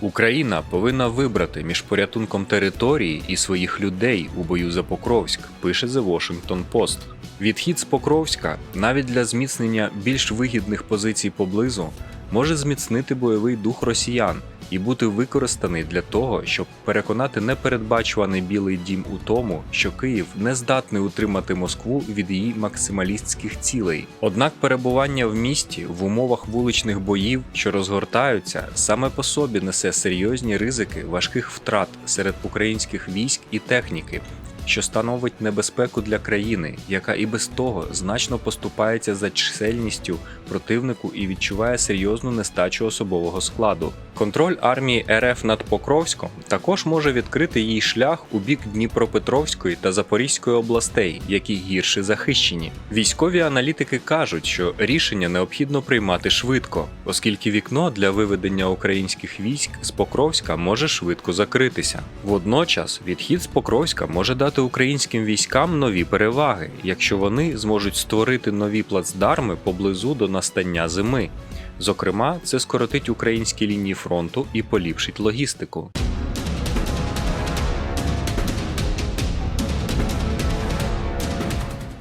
Україна повинна вибрати між порятунком території і своїх людей у бою за Покровськ, пише The Washington Post. Відхід з Покровська, навіть для зміцнення більш вигідних позицій поблизу, може зміцнити бойовий дух росіян і бути використаний для того, щоб переконати непередбачуваний Білий Дім у тому, що Київ не здатний утримати Москву від її максималістських цілей. Однак перебування в місті в умовах вуличних боїв, що розгортаються, саме по собі несе серйозні ризики важких втрат серед українських військ і техніки. Що становить небезпеку для країни, яка і без того значно поступається за чисельністю противнику і відчуває серйозну нестачу особового складу. Контроль армії РФ над Покровськом також може відкрити їй шлях у бік Дніпропетровської та Запорізької областей, які гірше захищені. Військові аналітики кажуть, що рішення необхідно приймати швидко, оскільки вікно для виведення українських військ з Покровська може швидко закритися. Водночас відхід з Покровська може дати українським військам нові переваги, якщо вони зможуть створити нові плацдарми поблизу до настання зими. Зокрема, це скоротить українські лінії фронту і поліпшить логістику.